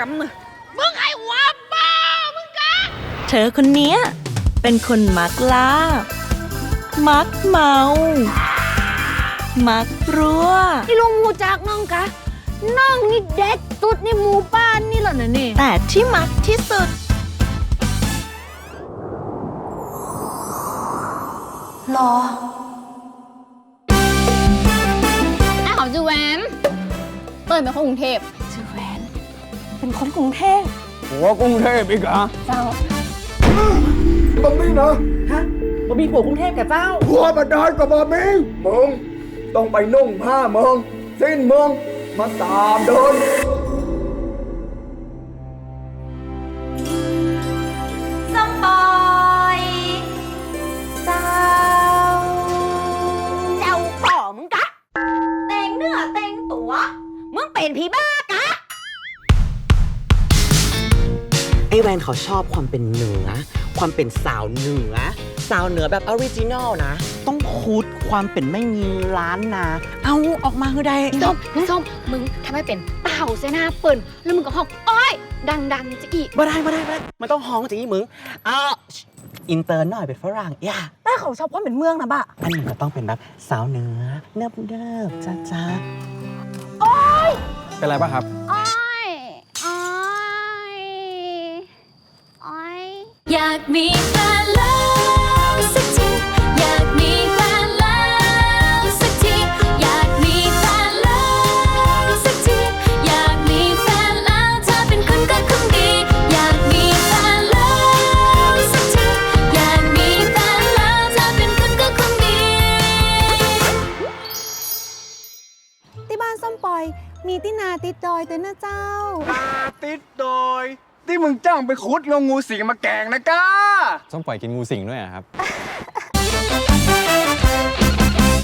กำเนอะมึงไอ้หัวบ้ามึงกะเธอคนเนี้ยเป็นคนมักล่า มักเมา มักรั่วที่ลุงมูจากน้องกะน้องนี่เด็ดสุดในหมู่บ้านนี่เหรอเนี่ยนี่แต่ที่มักที่สุด รอไอ้เขาจูแวนเปิดเป็นคนกรุงเทพชื่อแหวน เป็นคนกรุงเทพหัวกรุงเทพอีกเหรอะเจ้าตรงนี้นะบ่มีผัวกรุงเทพกับเจ้าหัวบันไดกับบะมีมึงต้องไปนุ่งผ้าเมืองสิ้นเมืองมาตามเดินสปอยเจ้าเจ้าพ่อมึงกะแต่งเนื้อแต่งตัวมึงเป็นผีบ้า อแวนเขาชอบความเป็นเหนือ ความเป็นสาวเหนือ สาวเหนือแบบออริจินอลนะ ต้องคูดความเป็นไม่มีร้านนะเอาออกมาคือใดส้มส้มมึงทำให้เป็นเต่าเสนาเปิ่นแล้วมึงก็ห้องอ้อย ดังๆจะอีกมาได้มาได้มาได้มันต้องฮ้องจีมึงอะอินเตอร์หน่อยเป็นฝรั่งอย่าแต่เขาชอบความเป็นเมืองนะบะอันนี้ก็ต้องเป็นแบบสาวเหนือเนิบเนิบจ้าจ้าเป็นไรป่ะครับ อ้อยอ้อยอ้อย อยากมีแฟนแล้วสักทีอยากมีแฟนแล้วสักทีอยากมีแฟนแล้วสักทีอยากมีแฟนแล้วเธอเป็นคนก็คงดี อยากมีแฟนแล้วสักทีอยากมีแฟนแล้วเธอเป็นคนก็คงดี ที่บ้านส้มปล่อย มีตินาติดดอยเต้นนะเจ้าติดโดย ที่มึงจ้างไปขุดงงูสิงมาแกงนะก้า ส้มปล่อยกินงูสิงด้วยเหรอครับ